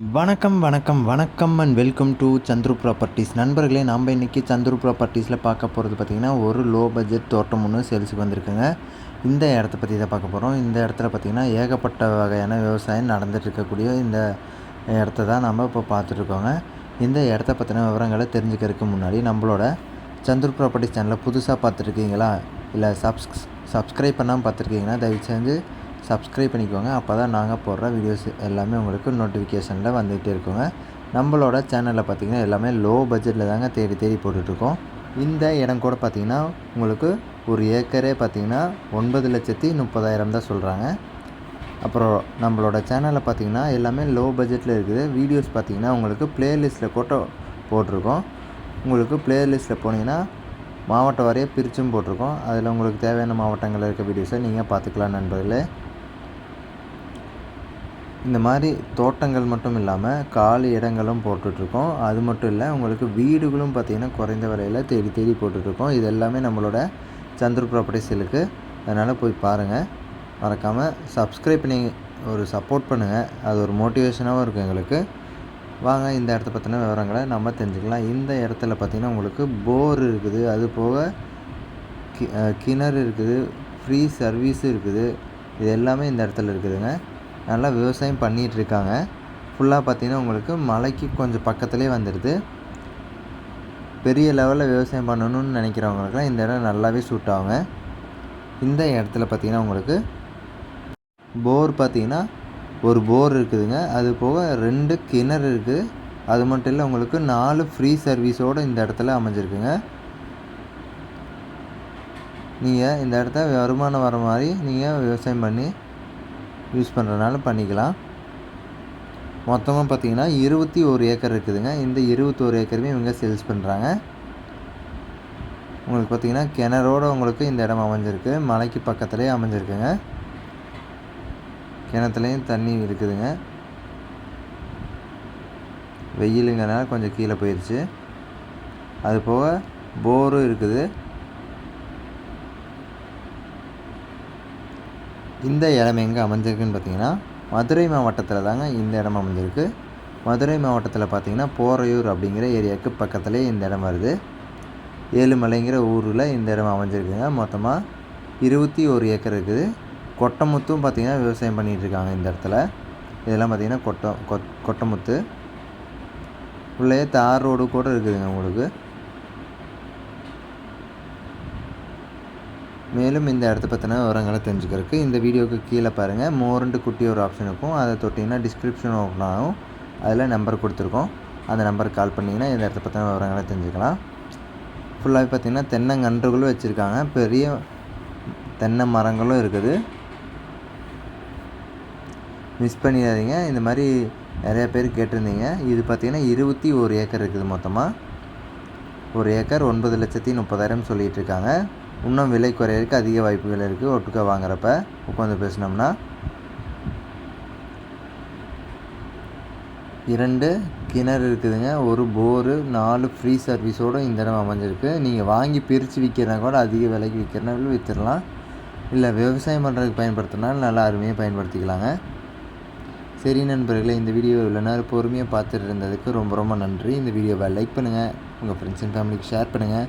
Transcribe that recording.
வணக்கம் வணக்கம் வணக்கம் and welcome to Chandru properties நண்பர்களே நம்ம இன்றைக்கி சந்துரு ப்ராப்பர்ட்டிஸில் பார்க்க போகிறது பார்த்திங்கன்னா ஒரு லோ பட்ஜெட் தோட்டம் ஒன்று சேல்ஸுக்கு வந்திருக்குங்க. இந்த இடத்த பற்றி தான் பார்க்க போகிறோம் இந்த இடத்துல பார்த்திங்கன்னா ஏகப்பட்ட வகையான விவசாயம் நடந்துகிட்டு இருக்கக்கூடிய இந்த இடத்த தான் நம்ம இப்போ பார்த்துட்ருக்கோங்க இந்த இடத்த பற்றின விவரங்களை தெரிஞ்சுக்கிறதுக்கு முன்னாடி நம்மளோட சந்துரு ப்ராப்பர்ட்டிஸ் சேனலை புதுசாக பார்த்துருக்கீங்களா? இல்லை சப்ஸ் சப்ஸ்கிரைப் பண்ணாமல் பார்த்துருக்கீங்கன்னா தயவு செஞ்சு சப்ஸ்கிரைப் பண்ணிக்கோங்க. அப்போ தான் நாங்கள் போடுற வீடியோஸ் எல்லாமே உங்களுக்கு நோட்டிஃபிகேஷனில் வந்துகிட்டே இருக்குங்க. நம்மளோட சேனலில் பார்த்திங்கன்னா எல்லாமே லோ பட்ஜெட்டில் தாங்க தேடி தேடி போட்டுட்ருக்கோம். இந்த இடம் கூட பார்த்திங்கன்னா உங்களுக்கு ஒரு ஏக்கரே பார்த்திங்கன்னா ஒன்பது லட்சத்தி முப்பதாயிரம் தான் சொல்கிறாங்க அப்புறம் நம்மளோட சேனலில் பார்த்திங்கன்னா எல்லாமே லோ பட்ஜெட்டில் இருக்குது. வீடியோஸ் பார்த்திங்கன்னா உங்களுக்கு ப்ளேலிஸ்ட்டில் கூட போட்டிருக்கோம். உங்களுக்கு ப்ளேலிஸ்ட்டில் போனீங்கன்னா மாவட்டம் வரைய பிரித்தும் போட்டிருக்கோம். அதில் உங்களுக்கு தேவையான மாவட்டங்களில் இருக்க வீடியோஸை நீங்கள் பார்த்துக்கலாம் நண்பர்களே. இந்த மாதிரி தோட்டங்கள் மட்டும் இல்லாமல் காலி இடங்களும் போட்டுட்ருக்கோம். அது மட்டும் இல்லை உங்களுக்கு வீடுகளும் பார்த்திங்கன்னா குறைந்த விலையில் தேடி தேடி போட்டுட்ருக்கோம். இது எல்லாமே நம்மளோட சந்துரு ப்ராப்பர்ட்டிஸ் இருக்குது அதனால் போய் பாருங்கள் மறக்காமல் சப்ஸ்கிரைப் பண்ணி ஒரு சப்போர்ட் பண்ணுங்கள் அது ஒரு மோட்டிவேஷனாகவும் இருக்கும் எங்களுக்கு. வாங்க இந்த இடத்த பற்றின விவரங்களை நம்ம தெரிஞ்சுக்கலாம். இந்த இடத்துல பார்த்திங்கன்னா உங்களுக்கு போர் இருக்குது. அது போக கி கிணறு இருக்குது. ஃப்ரீ சர்வீஸும் இருக்குது. இது எல்லாமே இந்த இடத்துல இருக்குதுங்க. நல்லா விவசாயம் பண்ணிகிட்ருக்காங்க. ஃபுல்லாக பார்த்திங்கன்னா உங்களுக்கு மலைக்கு கொஞ்சம் பக்கத்துலேயே வந்துடுது. பெரிய லெவலில் விவசாயம் பண்ணணும்னு நினைக்கிறவங்களுக்குலாம் இந்த இடம் நல்லாவே சூட் ஆகுங்க. இந்த இடத்துல பார்த்திங்கன்னா உங்களுக்கு போர் பார்த்திங்கன்னா ஒரு போர் இருக்குதுங்க. அது போக ரெண்டு கிணறு இருக்குது அது மட்டும் இல்லை உங்களுக்கு நாலு ஃப்ரீ சர்வீஸோடு இந்த இடத்துல அமைஞ்சிருக்குங்க. நீங்கள் இந்த இடத்த வருமானம் வர மாதிரி நீங்கள் விவசாயம் பண்ணி யூஸ் பண்ணுறதுனால பண்ணிக்கலாம். மொத்தமாக பார்த்தீங்கன்னா இருபத்தி ஒரு ஏக்கர் இருக்குதுங்க. இந்த இருபத்தோரு ஏக்கருமே இவங்க சேல்ஸ் பண்ணுறாங்க. உங்களுக்கு பார்த்தீங்கன்னா கிணறோடு உங்களுக்கு இந்த இடம் அமைஞ்சிருக்கு. மலைக்கு பக்கத்துலேயே அமைஞ்சிருக்குங்க. கிணத்துலேயும் தண்ணி இருக்குதுங்க. வெயிலுங்கனால கொஞ்சம் கீழே போயிடுச்சு அது போக போரும் இருக்குது. இந்த இடம் எங்கே அமைஞ்சிருக்குன்னு பார்த்தீங்கன்னா மதுரை மாவட்டத்தில் தாங்க இந்த இடம் அமைஞ்சிருக்கு. மதுரை மாவட்டத்தில் பார்த்தீங்கன்னா போரையூர் அப்படிங்கிற ஏரியாவுக்கு பக்கத்துலேயே இந்த இடம் வருது. ஏழுமலைங்கிற ஊரில் இந்த இடம் அமைஞ்சிருக்குங்க. மொத்தமாக இருபத்தி ஒரு ஏக்கர் இருக்குது. கொட்டமுத்தும் பார்த்திங்கன்னா விவசாயம் பண்ணிகிட்ருக்காங்க இந்த இடத்துல. இதெல்லாம் பார்த்திங்கன்னா கொட்டம் கொட்டமுத்து. உள்ளே தார் ரோடு கூட இருக்குதுங்க உங்களுக்கு. மேலும் இந்த இடத்த பற்றின விவரங்களை தெரிஞ்சுக்கிறதுக்கு இந்த வீடியோவுக்கு கீழே பாருங்கள் மோரண்டு குட்டி ஒரு ஆப்ஷன் இருக்கும். அதை தொட்டிங்கன்னா டிஸ்கிரிப்ஷன் ஓப்பனாகும் அதில் நம்பர் கொடுத்துருக்கோம். அந்த நம்பருக்கு கால் பண்ணிங்கன்னா இந்த இடத்த பற்றின விவரங்களை தெரிஞ்சுக்கலாம். ஃபுல்லாகவே பார்த்திங்கன்னா தென்னங்கன்றுகளும் வச்சுருக்காங்க. பெரிய தென்னை மரங்களும் இருக்குது. மிஸ் பண்ணிடாதீங்க. இந்த மாதிரி நிறையா பேர் கேட்டிருந்தீங்க. இது பார்த்திங்கன்னா இருபத்தி ஒரு ஏக்கர் இருக்குது மொத்தமாக ஒரு ஏக்கர் ஒன்பது லட்சத்தி முப்பதாயிரம் சொல்லிகிட்டு இருக்காங்க. இன்னும் விலை குறையிறதுக்கு அதிக வாய்ப்புகள் இருக்குது ஒட்டுக்கா வாங்குறப்ப உட்காந்து பேசினோம்னா இரண்டு கிணறு இருக்குதுங்க. ஒரு போரு நாலு ஃப்ரீ சர்வீஸோடு இந்த இடம் அமைஞ்சிருக்கு. நீங்கள் வாங்கி பிரித்து விற்கிறனா கூட அதிக விலைக்கு விற்கிறனாலும் விற்றுடலாம் இல்லை விவசாயம் பண்ணுறதுக்கு பயன்படுத்தினாலும் நல்லா அருமையாக பயன்படுத்திக்கலாங்க. சரி நண்பர்களே இந்த வீடியோ இவ்வளோ நேரம் பொறுமையாக பார்த்துட்டு இருந்ததுக்கு ரொம்ப ரொம்ப நன்றி. இந்த வீடியோவை லைக் பண்ணுங்கள் உங்கள் ஃப்ரெண்ட்ஸ் அண்ட் ஃபேமிலிக்கு ஷேர் பண்ணுங்கள்